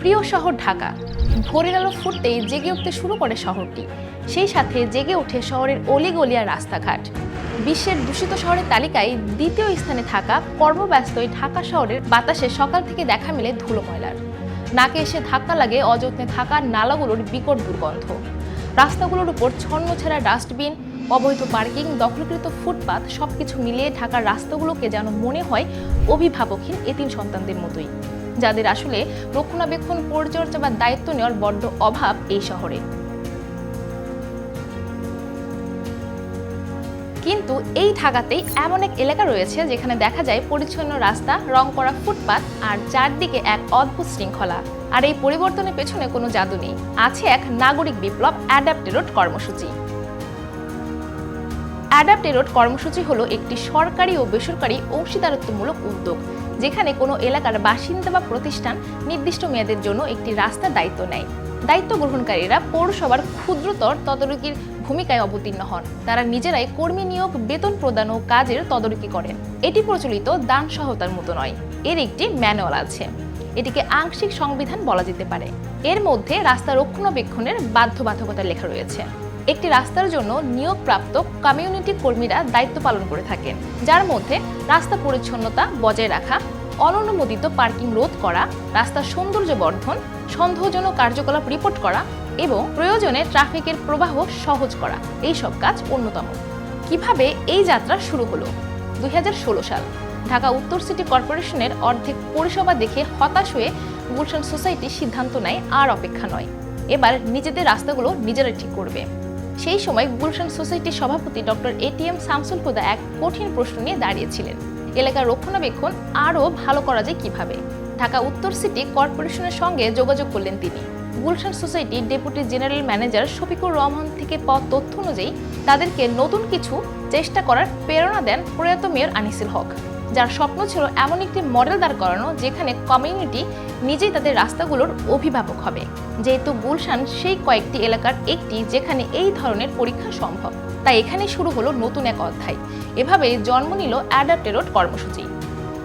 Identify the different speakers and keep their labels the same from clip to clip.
Speaker 1: প্রিয় শহর ঢাকা। ভোরের আলো ফুটতেই জেগে উঠতে শুরু করে শহরটি। সেই সাথে জেগে ওঠে শহরের অলিগলিয়া রাস্তাঘাট। বিশ্বের দূষিত শহরের তালিকায় দ্বিতীয় স্থানে থাকা কর্মব্যস্ত এই ঢাকা শহরের বাতাসে সকাল থেকে দেখা মেলে ধুলো ময়লার। নাকে এসে ধাক্কা লাগে অযত্নে থাকা নালাগুলোর বিকট দুর্গন্ধ। রাস্তাগুলোর উপর ছন্ন ছেঁড়া ডাস্টবিন, অবৈধ পার্কিং, দখলকৃত ফুটপাত সবকিছু মিলিয়ে ঢাকার রাস্তাগুলোকে যেন মনে হয় অভিভাবকহীন এতিম সন্তানদের মতোই। যাদের আসলে রক্ষণাবেক্ষণ, পরিচর্যা বা দায়িত্ব নেওয়ার বড্ড অভাব এই শহরে। কিন্তু এই ঢাকাতেই এমন এক এলাকা রয়েছে যেখানে দেখা যায় পরিচ্ছন্ন রাস্তা, রং করা ফুটপাত আর চারদিকে এক অদ্ভুত শৃঙ্খলা। আর এই পরিবর্তনের পেছনে কোনো জাদু নেই। আছে এক নাগরিক বিপ্লব অ্যাডাপ্টেরোড কর্মসূচি। অ্যাডাপ্টেরোড কর্মসূচি হলো একটি সরকারি ও বেসরকারি অংশীদারত্বমূলক উদ্যোগ, যেখানে কোনো এলাকার বাসিন্দা বা প্রতিষ্ঠান নির্দিষ্ট মেয়াদের জন্য একটি রাস্তার দায়িত্ব নেয়। দায়িত্ব গ্রহণকারীরা পৌরসভার ক্ষুদ্রতর তদারকির ভূমিকায় অবতীর্ণ হন। তারা নিজেরাই কর্মী নিয়োগ, বেতন প্রদান ও কাজের তদারকি করেন। এটি প্রচলিত দান সহতার মতো নয়, এর একটি ম্যানুয়াল আছে। এটিকে আংশিক সংবিধান বলা যেতে পারে। এর মধ্যে রাস্তা রক্ষণাবেক্ষণের বাধ্যবাধকতা লেখা রয়েছে। একটি রাস্তার জন্য নিয়োগপ্রাপ্ত কমিউনিটি কর্মীরা দায়িত্ব পালন করে থাকেন, যার মধ্যে রাস্তা পরিচ্ছন্নতা বজায় রাখা, অননুমোদিত পার্কিং রোধ করা, রাস্তার সৌন্দর্য বর্ধন সন্দেহজনক কার্যকলাপ রিপোর্ট করা এবং প্রয়োজনে ট্রাফিকের প্রবাহ সহজ করা। এই সব কাজ অন্যতম। কীভাবে এই যাত্রা শুরু হলো? দুই হাজার ষোলো সাল। ঢাকা উত্তর সিটি কর্পোরেশনের অর্ধেক পরিষেবা দেখে হতাশ হয়ে গুলশান সোসাইটি সিদ্ধান্ত নেয়, আর অপেক্ষা নয়। এবার নিজেদের রাস্তাগুলো নিজেরাই ঠিক করবে। সেই সময় গুলশান সোসাইটির সভাপতি ডক্টর এটিএম শামসুল হুদা এক কঠিন প্রশ্ন নিয়ে দাঁড়িয়েছিলেন। এলাকার রক্ষণাবেক্ষণ আরও ভালো করা যায় কীভাবে? ঢাকা উত্তর সিটি কর্পোরেশনের সঙ্গে যোগাযোগ করলেন তিনি। গুলশান সোসাইটির deputy general manager Shafiqur Rahman থেকে পাওয়া তথ্য অনুযায়ী তাদেরকে নতুন কিছু চেষ্টা করার প্রেরণা দেন প্রয়াত মেয়র আনিসুল হক। যার স্বপ্ন ছিল এমন একটি মডেল দাঁড় করানো যেখানে কমিউনিটি নিজেই তাদের রাস্তাগুলোর অভিভাবক হবে। যেহেতু গুলশান সেই কয়েকটি এলাকার একটি যেখানে এই ধরনের পরীক্ষা সম্ভব। তাই এখানে শুরু হলো নতুন এক অধ্যায়। এভাবে জন্ম নিল অ্যাডাপ্টেরোড কর্মসূচি।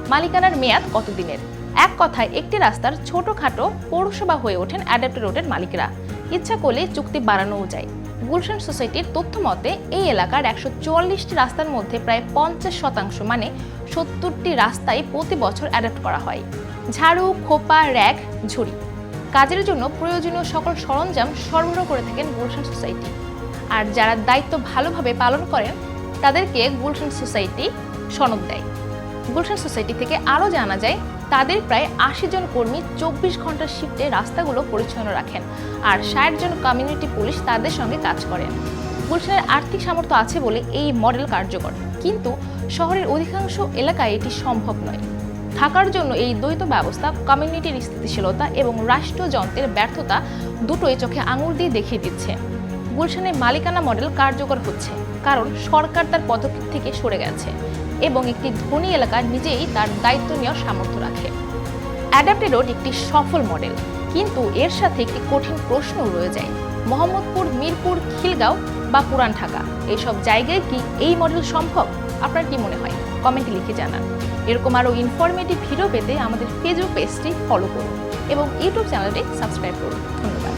Speaker 1: মালিকানার মেয়াদ কতদিনের? এক কথায়, একটি রাস্তার ছোটখাটো পৌরসভা হয়ে ওঠেন অ্যাডাপ্টেড রোডের মালিকরা। ইচ্ছা করলে চুক্তি বাড়ানোও যায়। গুলশান সোসাইটির তথ্য মতে এই এলাকার একশো চুয়াল্লিশটি রাস্তার মধ্যে প্রায় পঞ্চাশ শতাংশ মানে সত্তরটি রাস্তায় প্রতি বছর অ্যাডাপ্ট করা হয়। ঝাড়ু, খোপা, র্যাক, ঝুড়ি। কাজের জন্য প্রয়োজনীয় সকল সরঞ্জাম সরবরাহ করে থাকেন গুলশান সোসাইটি। আর যারা দায়িত্ব ভালোভাবে পালন করেন, তাদেরকে গুলশান সোসাইটি সনদ দেয়। গুলশান সোসাইটি থেকে আরও জানা যায়, তাদের প্রায় আশি জন কর্মী চব্বিশ ঘণ্টার শিফটে রাস্তাগুলো পরিচ্ছন্ন রাখেন আর ষাট জন কমিউনিটি পুলিশ তাদের সঙ্গে কাজ করেন। গুলশানের আর্থিক সামর্থ্য আছে বলে এই মডেল কার্যকর, কিন্তু শহরের অধিকাংশ এলাকায় এটি সম্ভব নয়। থাকার জন্য এই দ্বৈত ব্যবস্থা, কমিউনিটির স্থিতিশীলতা এবং রাষ্ট্রযন্ত্রের ব্যর্থতা দুটোই চোখে আঙুল দিয়ে দেখিয়ে দিচ্ছে। গুলশানের মালিকানা মডেল কার্যকর হচ্ছে। কারণ সরকার তার পদক্ষেপ থেকে সরে গেছে এবং একটি ধনী এলাকা নিজেই তার দায়িত্ব নেওয়ার সামর্থ্য রাখে। অ্যাডাপ্টেড রোড একটি সফল মডেল, কিন্তু এর সাথে একটি কঠিন প্রশ্ন রয়ে যায়। মোহাম্মদপুর, মিরপুর, খিলগাঁও বা পুরান ঢাকা এইসব জায়গায় কি এই মডেল সম্ভব? আপনার কি মনে হয়? কমেন্টে লিখে জানান। এরকম আরও ইনফরমেটিভ ভিডিও পেতে আমাদের ফেসবুক পেজটি ফলো করুন এবং ইউটিউব চ্যানেলটি সাবস্ক্রাইব করুন। ধন্যবাদ।